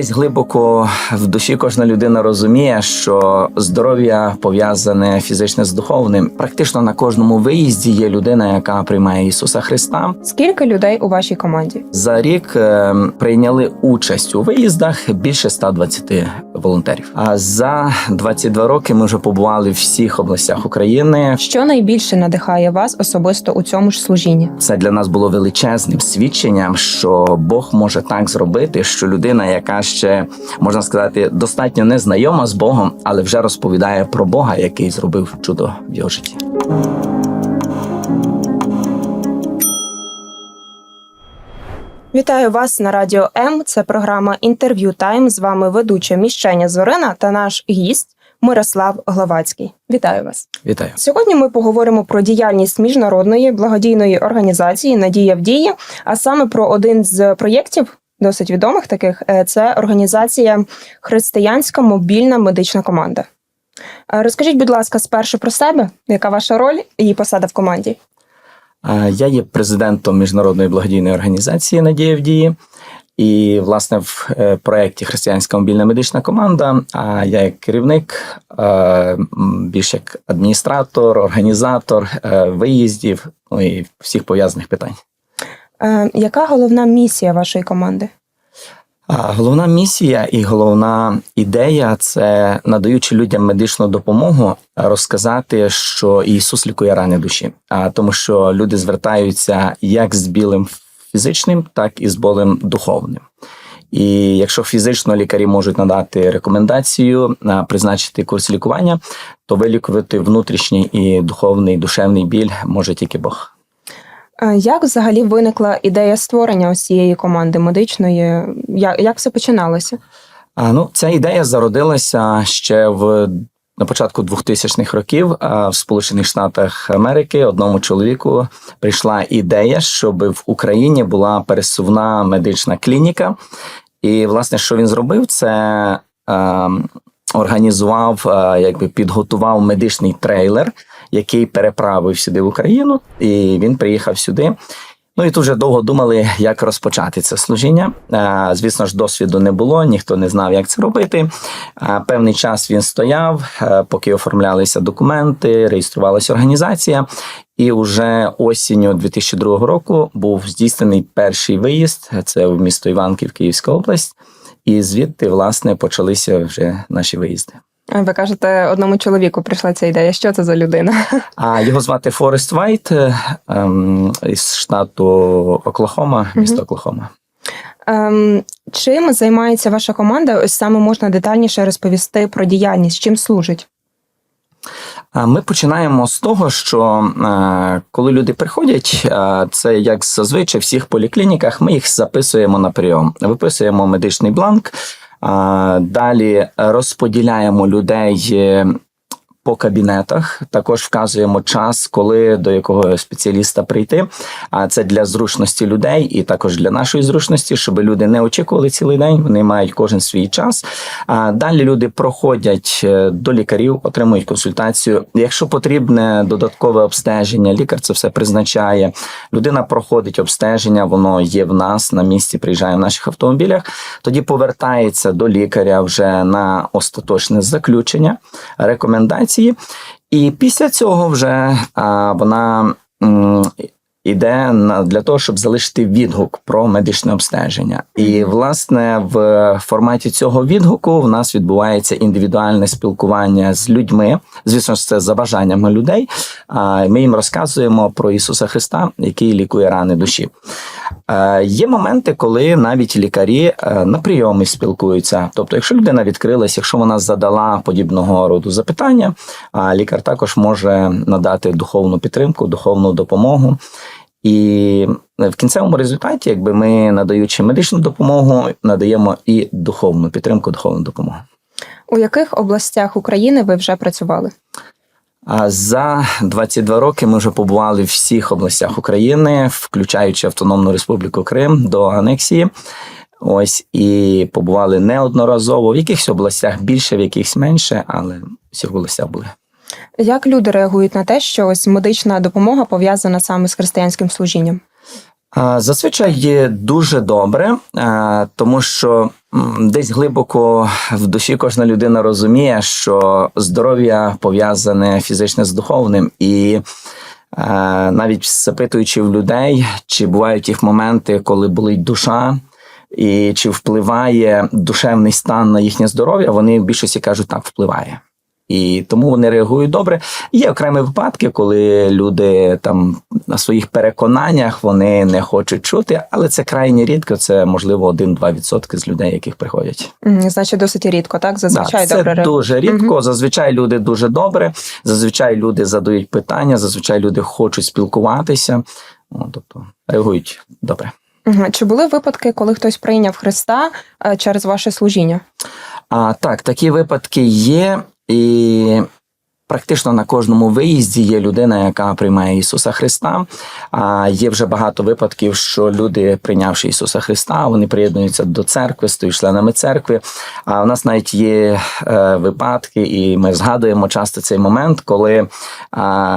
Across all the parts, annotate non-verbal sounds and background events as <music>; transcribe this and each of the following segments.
Десь глибоко в душі кожна людина розуміє, що здоров'я пов'язане фізичне з духовним. Практично на кожному виїзді є людина, яка приймає Ісуса Христа. Скільки людей у вашій команді? За рік е, прийняли участь у виїздах більше 120 волонтерів. А за 22 роки ми вже побували в всіх областях України. Що найбільше надихає вас особисто у цьому ж служінні? Це для нас було величезним свідченням, що Бог може так зробити, що людина, яка ще можна сказати, достатньо не знайома з Богом, але вже розповідає про Бога, який зробив чудо в його житті. Вітаю вас на радіо М. Це програма інтерв'ю Тайм. З вами ведуча міщення Зорина та наш гість Мирослав Гловацький. Вітаю вас. Вітаю. Сьогодні ми поговоримо про діяльність міжнародної благодійної організації Надія в дії, а саме про один з проєктів. Досить відомих таких е, це організація Християнська мобільна медична команда. Е, Розкажіть, будь ласка, спершу про себе, яка ваша роль і посада в команді? Я є президентом міжнародної благодійної організації Надія в дії. І, власне, в е, проєкті Християнська мобільна медична команда. А я як керівник, е, більш як адміністратор, організатор е, виїздів ну і всіх пов'язаних питань. Яка головна місія вашої команди? Головна місія і головна ідея це надаючи людям медичну допомогу, розказати, що Ісус лікує рани душі. А тому, що люди звертаються як з білим фізичним, так і з болем духовним. І якщо фізично лікарі можуть надати рекомендацію, призначити курс лікування, то вилікувати внутрішній і духовний, душевний біль може тільки Бог. Як взагалі виникла ідея створення ось цієї команди медичної? Як, як все починалося? А, ну, ця ідея зародилася ще в на початку 2000-х років в Сполучених Штатах Америки одному чоловіку прийшла ідея, щоб в Україні була пересувна медична клініка. І, власне, що він зробив, це е, організував, е, якби підготував медичний трейлер, який переправив сюди в Україну, і він приїхав сюди. Ну і тут вже довго думали, як розпочати це служіння. Звісно ж, досвіду не було, ніхто не знав, як це робити. Певний час він стояв, поки оформлялися документи, реєструвалася організація. І вже осінню 2002 року був здійснений перший виїзд. Це в місто Іванків, Київська область. І звідти, власне, почалися вже наші виїзди. Ви кажете, одному чоловіку прийшла ця ідея. Що це за людина? <laughs> А його звати Форест Вайт ем, із штату Оклахома, місто Оклахома. Ем, чим займається ваша команда? Ось саме можна детальніше розповісти про діяльність, чим служить? Ми починаємо з того, що е, коли люди приходять, е, це як зазвичай в всіх поліклініках, ми їх записуємо на прийом, виписуємо медичний бланк, далі розподіляємо людей. По кабінетах також вказуємо час, коли до якого спеціаліста прийти. А це для зручності людей і також для нашої зручності, щоб люди не очікували цілий день. Вони мають кожен свій час. А далі люди проходять е, до лікарів, отримують консультацію. Якщо потрібне додаткове обстеження, лікар це все призначає. Людина проходить обстеження, воно є в нас на місці, приїжджає в наших автомобілях. Тоді повертається до лікаря вже на остаточне заключення, рекомендації. І після цього вже а, вона. на для того, щоб залишити відгук про медичне обстеження, і власне в форматі цього відгуку в нас відбувається індивідуальне спілкування з людьми. Звісно ж, це за бажаннями людей. А ми їм розказуємо про Ісуса Христа, який лікує рани душі. Е, Є моменти, коли навіть лікарі е, на прийомі спілкуються. Тобто, якщо людина відкрилась, якщо вона задала подібного роду запитання, а лікар також може надати духовну підтримку, духовну допомогу. І в кінцевому результаті, якби ми надаючи медичну допомогу, надаємо і духовну підтримку, духовну допомогу. У яких областях України ви вже працювали? А за 22 роки ми вже побували в всіх областях України, включаючи Автономну Республіку Крим до анексії. Ось і побували неодноразово в якихось областях більше, в якихось менше, але в всіх областях були. Як люди реагують на те, що ось медична допомога пов'язана саме з християнським служінням? Зазвичай є дуже добре, тому що десь глибоко в душі кожна людина розуміє, що здоров'я пов'язане фізичне з духовним, і е, навіть запитуючи в людей, чи бувають їх моменти, коли болить душа. І чи впливає душевний стан на їхнє здоров'я, вони в більшості кажуть, так впливає. І тому вони реагують добре. Є окремі випадки, коли люди там на своїх переконаннях вони не хочуть чути, але це крайні рідко. Це можливо 1-2% з людей, яких приходять. Значить, досить рідко, так? Зазвичай Да, добре дуже рідко. Зазвичай люди дуже добре. Зазвичай люди задають питання, зазвичай люди хочуть спілкуватися. Ну, тобто реагують добре. Чи були випадки, коли хтось прийняв Христа е, через ваше служіння? А так, такі випадки є, і практично на кожному виїзді є людина, яка приймає Ісуса Христа. А є вже багато випадків, що люди, прийнявши Ісуса Христа, вони приєднуються до церкви, стають членами церкви. А у нас навіть є е, випадки, і ми згадуємо часто цей момент, коли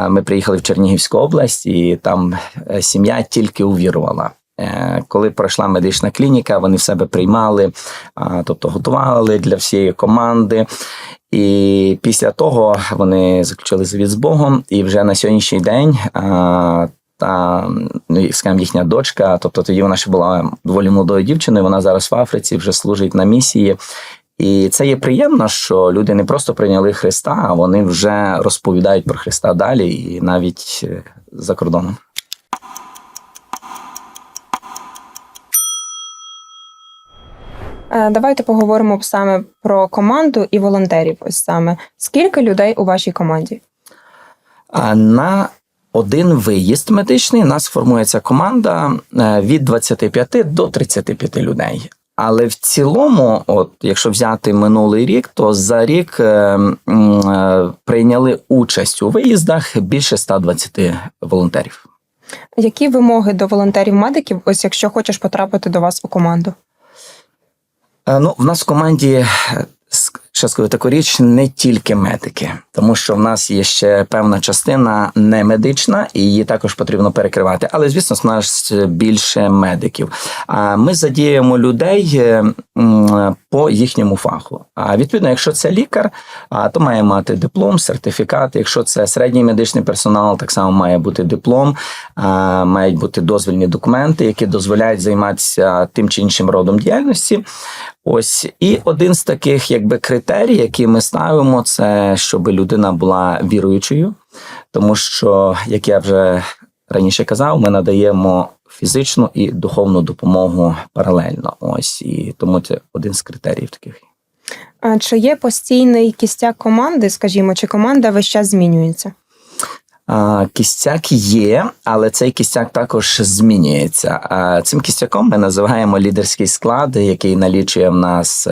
ми приїхали в Чернігівську область, і там е, сім'я тільки увірувала. Е, Коли пройшла медична клініка, вони в себе приймали, тобто готували для всієї команди. І після того вони заключили завіт з Богом, і вже на сьогоднішній день. Та ну, скажімо, їхня дочка, тобто тоді вона ще була доволі молодою дівчиною. Вона зараз в Африці вже служить на місії. І це є приємно, що люди не просто прийняли Христа, а вони вже розповідають про Христа далі, і навіть е, за кордоном. Давайте поговоримо саме про команду і волонтерів. Ось саме скільки людей у вашій команді? На один виїзд медичний у нас формується команда е, від 25 до 35 людей. Але в цілому, от якщо взяти минулий рік, то за рік е, е, прийняли участь у виїздах більше 120 волонтерів. Які вимоги до волонтерів-медиків, ось якщо хочеш потрапити до вас у команду? Е, Ну, в нас в команді е, ще скажу таку річ, не тільки медики, тому що в нас є ще певна частина не медична, і її також потрібно перекривати. Але звісно, в нас більше медиків. А ми задіємо людей е, по їхньому фаху. А відповідно, якщо це лікар, то має мати диплом, сертифікат. Якщо це середній медичний персонал, так само має бути диплом, мають бути дозвільні документи, які дозволяють займатися тим чи іншим родом діяльності. Ось і один з таких, якби критерій, які ми ставимо, це щоб людина була віруючою, тому що, як я вже раніше казав, ми надаємо фізичну і духовну допомогу паралельно. Ось і тому це один з критеріїв таких. А Чи є постійний кістяк команди, скажімо, чи команда весь час змінюється? Кістяк є, але цей кістяк також змінюється. А, Цим кістяком ми називаємо лідерський склад, який налічує в нас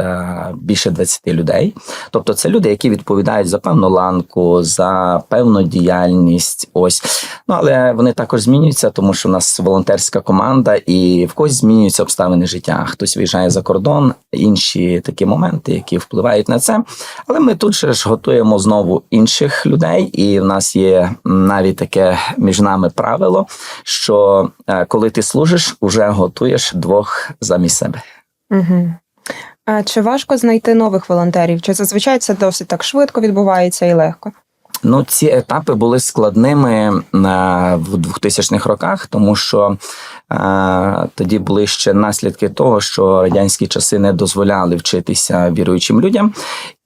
більше 20 людей. Тобто, це люди, які відповідають за певну ланку, за певну діяльність. Ось ну але вони також змінюються, тому що в нас волонтерська команда, і в когось змінюються обставини життя. Хтось виїжджає за кордон, інші такі моменти, які впливають на це. Але ми тут же ж готуємо знову інших людей, і в нас є навіть таке між нами правило, що е, коли ти служиш, уже готуєш двох замість себе. Угу. А чи важко знайти нових волонтерів? Чи зазвичай це досить так швидко відбувається і легко? Ну, ці етапи були складними е, в 2000-х роках, тому що е, тоді були ще наслідки того, що радянські часи не дозволяли вчитися віруючим людям.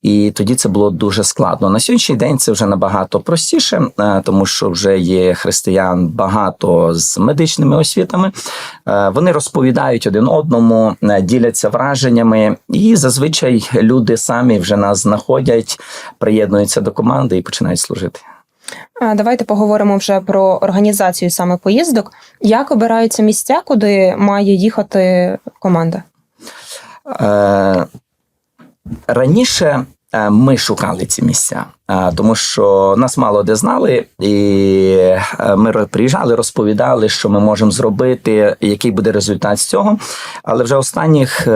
І тоді це було дуже складно. На сьогоднішній день це вже набагато простіше, е, тому що вже є християн багато з медичними освітами. Е, Вони розповідають один одному, е, діляться враженнями, і зазвичай люди самі вже нас знаходять, приєднуються до команди і починають служити. Давайте поговоримо вже про організацію саме поїздок. Як обираються місця, куди має їхати команда? Е, раніше ми шукали ці місця, е, тому що нас мало де знали, і е, ми приїжджали, розповідали, що ми можемо зробити, який буде результат з цього. Але вже останніх.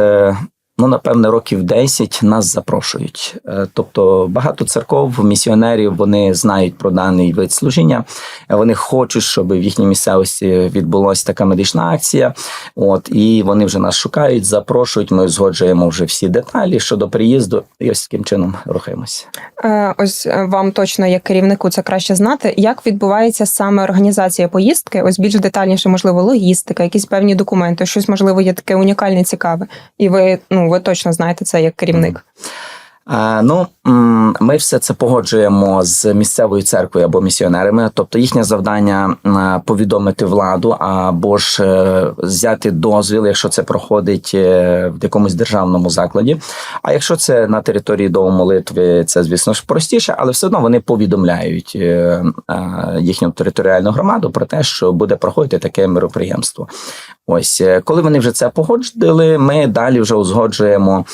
Ну напевне років 10 нас запрошують. Е, Тобто багато церков, місіонерів вони знають про даний вид служіння. Е, Вони хочуть, щоб в їхній місцевості відбулася така медична акція. От і вони вже нас шукають, запрошують. Ми узгоджуємо вже всі деталі щодо приїзду, і ось таким чином рухаємося. Е, Ось вам точно як керівнику це краще знати. Як відбувається саме організація поїздки? Ось більш детальніше, можливо, логістика, якісь певні документи, щось можливо є таке унікальне, цікаве. І ви ну ви точно знаєте це як керівник. А, Ну, ми все це погоджуємо з місцевою церквою або місіонерами. Тобто їхнє завдання повідомити владу або ж е, взяти дозвіл, якщо це проходить е, в якомусь державному закладі. А якщо це на території дому молитви, це звісно ж простіше, але все одно вони повідомляють е, їхню територіальну громаду про те, що буде проходити таке мероприємство. Ось коли вони вже це погоджували, ми далі вже узгоджуємо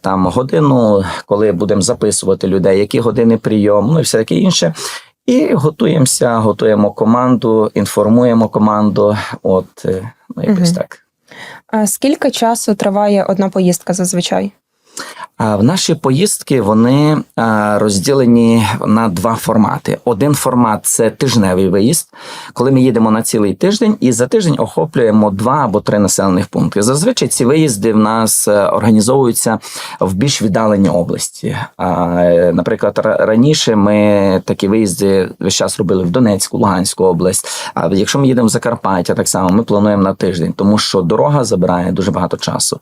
там годину, коли будемо записувати людей, які години прийом, ну і все таке інше. І готуємося, готуємо команду, інформуємо команду. От е, ну якось угу. так. А скільки часу триває одна поїздка зазвичай? В наші поїздки вони розділені на два формати. Один формат це тижневий виїзд, коли ми їдемо на цілий тиждень, і за тиждень охоплюємо два або три населених пункти. Зазвичай ці виїзди в нас е, організовуються в більш віддаленій області. Наприклад, раніше ми такі виїзди весь час робили в Донецьку, Луганську область. А якщо ми їдемо в Закарпаття, так само ми плануємо на тиждень, тому що дорога забирає дуже багато часу.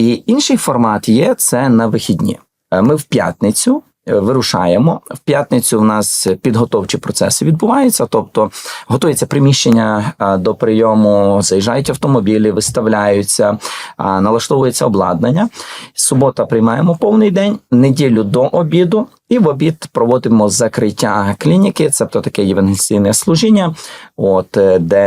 І інший формат це на вихідні. Е, Ми в п'ятницю. е, Вирушаємо в п'ятницю. У нас підготовчі процеси відбуваються, тобто готується приміщення е, до прийому, заїжджають автомобілі, виставляються, налаштовується обладнання. Субота приймаємо повний день, неділю до обіду, і в обід проводимо закриття клініки, тобто таке євангелійне служіння, от е, де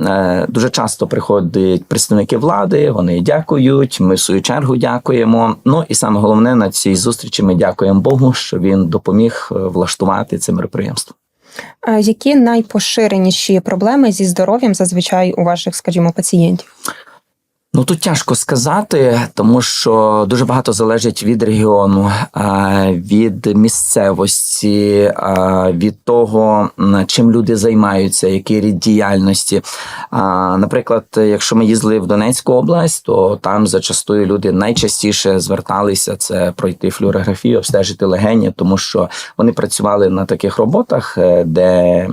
е, дуже часто приходять представники влади, вони дякують. Ми в свою чергу дякуємо. Ну і саме головне на цій зустрічі ми дякуємо Богу, що він допоміг е, влаштувати це мероприємство. Які найпоширеніші проблеми зі здоров'ям зазвичай у ваших, скажімо, пацієнтів? Ну тут тяжко сказати, тому що дуже багато залежить від регіону, від місцевості, від того, чим люди займаються, який рід діяльності. Наприклад, якщо ми їздили в Донецьку область, то там зачастую люди найчастіше зверталися це пройти флюорографію, обстежити легені, тому що вони працювали на таких роботах, е, де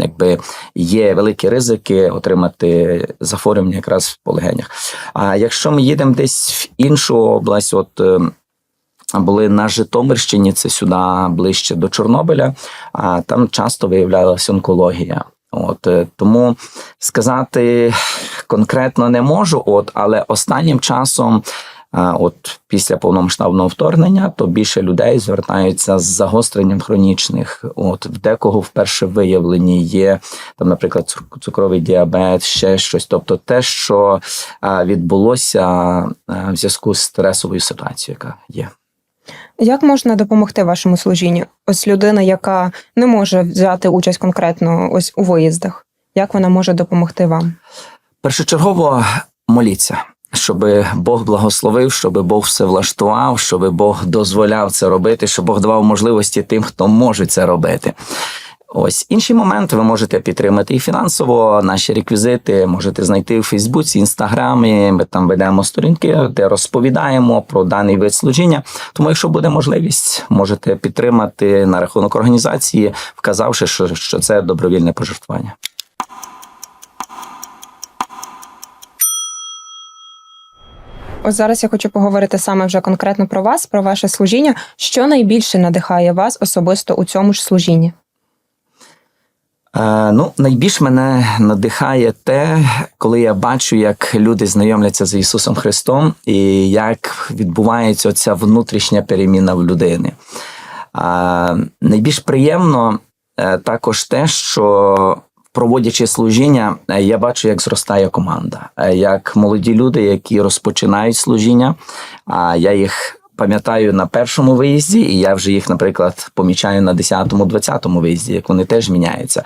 якби є великі ризики отримати захворювання якраз по легенях. А якщо ми їдемо десь в іншу область, от е, були на Житомирщині, це сюди ближче до Чорнобиля, а там часто виявлялася онкологія. От е, тому сказати конкретно не можу, от але останнім часом. А от після повномасштабного вторгнення, то більше людей звертаються з загостренням хронічних. От в декого вперше виявлені є там, наприклад, цук- цукровий діабет, ще щось. Тобто, те, що відбулося в зв'язку з стресовою ситуацією, яка є. Як можна допомогти вашому служінню? Ось людина, яка не може взяти участь конкретно ось у виїздах. Як вона може допомогти вам? Першочергово моліться. Щоб Бог благословив, щоб Бог все влаштував, щоб Бог дозволяв це робити, щоб Бог давав можливості тим, хто може це робити. Ось інший момент ви можете підтримати і фінансово наші реквізити можете знайти в Фейсбуці, Інстаграмі. Ми там ведемо сторінки, де розповідаємо про даний вид служіння. Тому, якщо буде можливість, можете підтримати на рахунок організації, вказавши, що це добровільне пожертвування. Ось зараз я хочу поговорити саме вже конкретно про вас, про ваше служіння. Що найбільше надихає вас особисто у цьому ж служінні? Е, ну, найбільш мене надихає те, коли я бачу, як люди знайомляться з Ісусом Христом і як відбувається ця внутрішня переміна в людини. А, найбільш приємно е, також те, що проводячи служіння, е, я бачу, як зростає команда, е, як молоді люди, які розпочинають служіння. А я їх пам'ятаю на першому виїзді, і я вже їх, наприклад, помічаю на 10-му, 20-му виїзді, як вони теж міняються.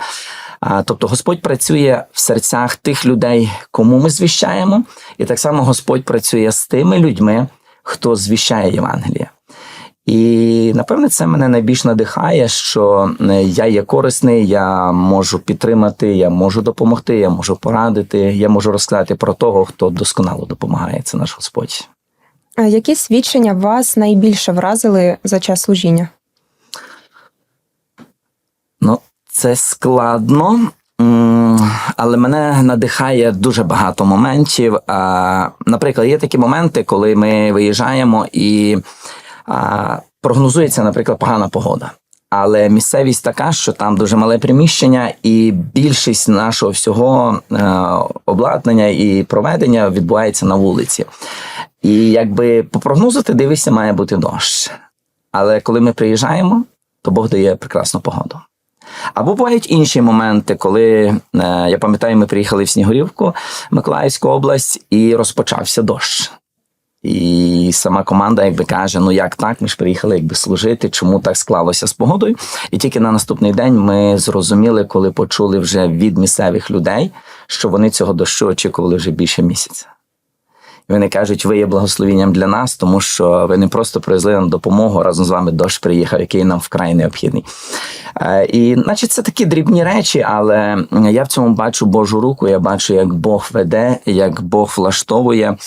А, тобто Господь працює в серцях тих людей, кому ми звіщаємо, І так само Господь працює з тими людьми, хто звіщає Євангеліє. І напевне це мене найбільш надихає, що е, я є корисний, я можу підтримати, я можу допомогти, я можу порадити, я можу розказати про того, хто досконало допомагає. Це наш Господь. А Які свідчення вас найбільше вразили за час служіння? Ну, це складно, але мене надихає дуже багато моментів. Наприклад, є такі моменти, коли ми виїжджаємо і а, прогнозується, наприклад, погана погода. Але місцевість така, що там дуже мале приміщення, і більшість нашого всього е, обладнання і проведення відбувається на вулиці. І якби по прогнозу ти дивишся, має бути дощ. Але коли ми приїжджаємо, то Бог дає прекрасну погоду. Або бувають інші моменти, коли е, я пам'ятаю, ми приїхали в Снігурівку, Миколаївську область, і розпочався дощ. І сама команда якби каже: ну як так, ми ж приїхали якби служити, чому так склалося з погодою. І тільки на наступний день ми зрозуміли, коли почули вже від місцевих людей, що вони цього дощу очікували вже більше місяця. І вони кажуть, ви є благословенням для нас, тому що ви не просто привезли нам допомогу, разом з вами дощ приїхав, який нам вкрай необхідний. Е, І, значить, це такі дрібні речі, але я в цьому бачу Божу руку. Я бачу, як Бог веде, як Бог влаштовує.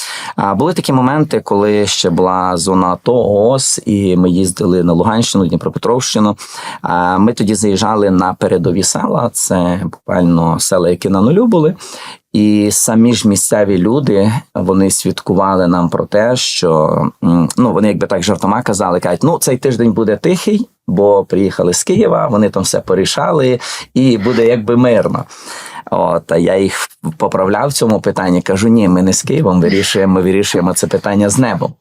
Були такі моменти, коли ще була зона АТО, ООС, і ми їздили на Луганщину, Дніпропетровщину. Ми тоді заїжджали на передові села. Це буквально села, які на нулю були. І самі ж місцеві люди вони свідкували нам про те, що ну вони якби так жартома казали, кажуть, ну цей тиждень буде тихий, бо приїхали з Києва, вони там все порішали, і буде якби мирно. От, я їх поправляв в цьому питанні. Кажу: ні, ми не з Києвом вирішуємо, ми вирішуємо це питання з небом.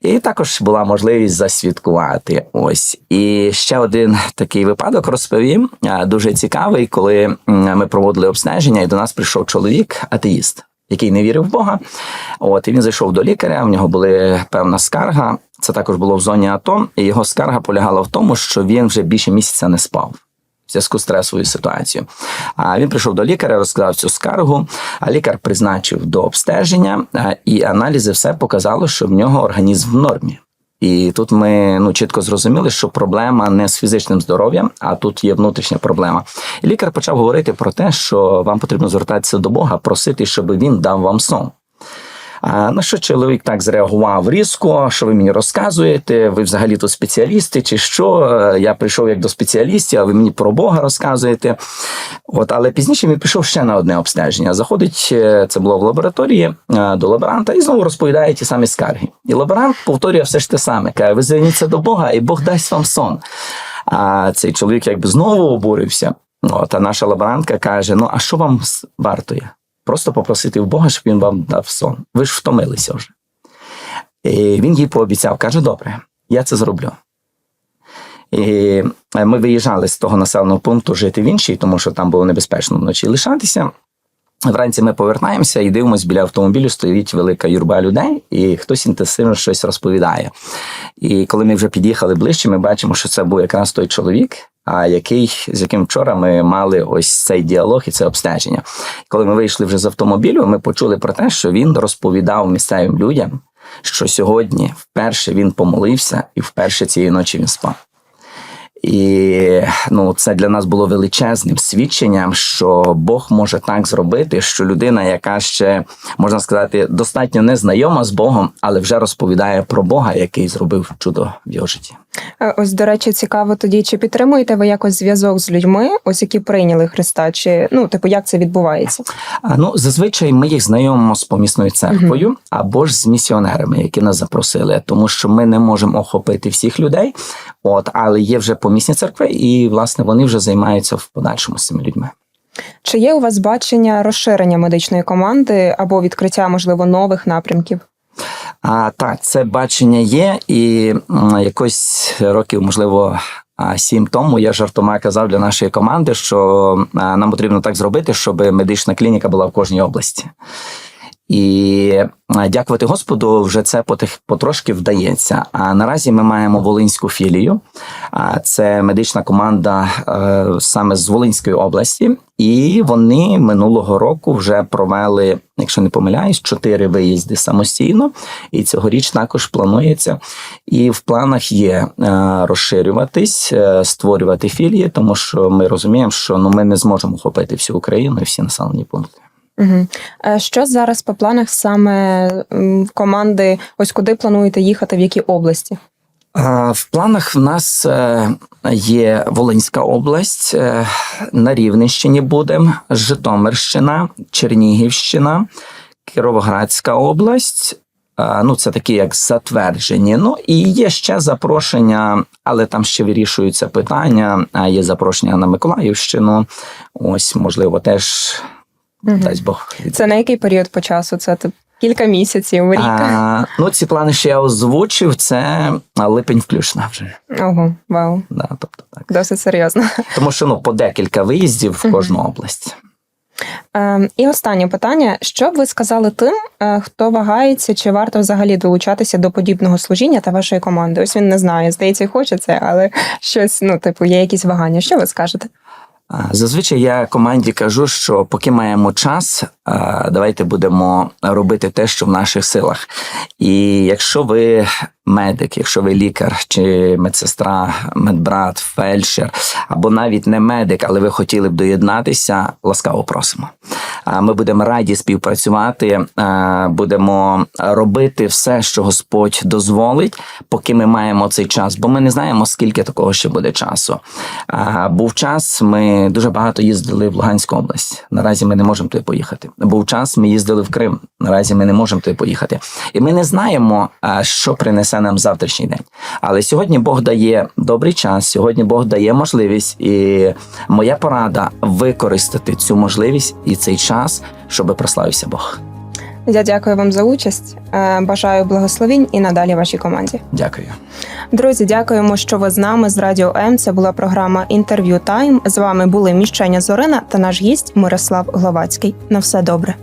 І також була можливість засвідкувати. Ось і ще один такий випадок розповім. Дуже цікавий, коли ми проводили обстеження, і до нас прийшов чоловік, атеїст, який не вірив в Бога. От і він зайшов до лікаря. В нього була певна скарга. Це також було в зоні АТО, і його скарга полягала в тому, що він вже більше місяця не спав. Зв'язку з стресовою ситуацією. А він прийшов до лікаря, розказав цю скаргу. А лікар призначив до обстеження, і аналізи все показало, що в нього організм в нормі. І тут ми ну чітко зрозуміли, що проблема не з фізичним здоров'ям, а тут є внутрішня проблема. І лікар почав говорити про те, що вам потрібно звертатися до Бога, просити, щоб він дав вам сон. На що чоловік так зреагував різко, що ви мені розказуєте? Ви взагалі то спеціалісти, чи що? Я прийшов як до спеціалістів, а ви мені про Бога розказуєте. От, але пізніше він пішов ще на одне обстеження. Заходить, е, це було в лабораторії е, до лаборанта, і знову розповідає ті самі скарги. І лаборант повторює все ж те саме. Каже, ви зверніться до Бога, і Бог дасть вам сон. А цей чоловік якби знову обурився. От, а наша лаборантка каже: Ну, а що вам вартує? Просто попросити в Бога, щоб він вам дав сон. Ви ж втомилися вже. І він їй пообіцяв, каже: добре, я це зроблю. І е, ми виїжджали з того населеного пункту жити в інший, тому що там було небезпечно вночі лишатися. Вранці ми повертаємося і дивимося, біля автомобілю стоїть велика юрба людей, і хтось інтенсивно щось розповідає. І коли ми вже під'їхали ближче, ми бачимо, що це був якраз той чоловік, а який, з яким вчора ми мали ось цей діалог і це обстеження. Коли ми вийшли вже з автомобілю, ми почули про те, що він розповідав місцевим людям, що сьогодні вперше він помолився і вперше цієї ночі він спав. І ну, це для нас було величезним свідченням, що Бог може так зробити, що людина, яка ще можна сказати, достатньо незнайома з Богом, але вже розповідає про Бога, який зробив чудо в його житті. Е, Ось, до речі, цікаво тоді, чи підтримуєте ви якось зв'язок з людьми, ось які прийняли Христа, чи ну, типу, як це відбувається? А, ну, зазвичай ми їх знайомимо з помісною церквою або ж з місіонерами, які нас запросили, тому що ми не можемо охопити всіх людей. От, але є вже помісні церкви, і власне вони вже займаються в подальшому з цими людьми. Чи є у вас бачення розширення медичної команди або відкриття, можливо, нових напрямків? А так, це бачення є, і якось років, можливо, сім тому я жартома казав для нашої команди, що нам потрібно так зробити, щоб медична клініка була в кожній області. І е, дякувати Господу, вже це потрошки вдається. А наразі ми маємо волинську філію. А це медична команда е, саме з Волинської області, і вони минулого року вже провели, якщо не помиляюсь, чотири виїзди самостійно. І цьогоріч також планується. І в планах є е, розширюватись, створювати філії, тому що ми розуміємо, що ну ми не зможемо охопити всю Україну і всі населені пункти. Угу. Що зараз по планах саме команди? Ось куди плануєте їхати, в які області? В планах в нас е, є Волинська область, е, на Рівненщині будемо, Житомирщина, Чернігівщина, Кіровоградська область. Ну, це такі як затверджені. Ну і є ще запрошення, але там ще вирішуються питання. Є запрошення на Миколаївщину. Ось, можливо, теж Мгм. дасть Бог. Це на який період по часу? Це тип, кілька місяців, рік? А, ну, ці плани, що я озвучив, це липень включно вже. Ого, вау, Да, тобто так. досить серйозно. Тому що ну по декілька виїздів в кожну область. Е, і останнє питання: що б ви сказали тим, е, хто вагається, чи варто взагалі долучатися до подібного служіння та вашої команди? Ось він не знає, здається, хоче це, але щось, ну, типу, є якісь вагання. Що ви скажете? Зазвичай я команді кажу, що поки маємо час, давайте будемо робити те, що в наших силах. І якщо ви медик, якщо ви лікар чи медсестра, медбрат, фельдшер, або навіть не медик, але ви хотіли б доєднатися, ласкаво просимо. Ми будемо раді співпрацювати, будемо робити все, що Господь дозволить, поки ми маємо цей час, бо ми не знаємо, скільки такого ще буде часу. Був час, ми дуже багато їздили в Луганську область. Наразі ми не можемо туди поїхати. Був час, ми їздили в Крим. Наразі ми не можемо туди поїхати. І ми не знаємо, що принесе нам завтрашній день. Але сьогодні Бог дає добрий час, сьогодні Бог дає можливість, і моя порада використати цю можливість і цей час, щоб прославився Бог. Я дякую вам за участь. Е, Бажаю благословінь і надалі вашій команді. Дякую. Друзі, дякуємо, що ви з нами з Радіо М. Це була програма Інтерв'ю Тайм. З вами були Міщення Зорина та наш гість Мирослав Гловацький. На все добре.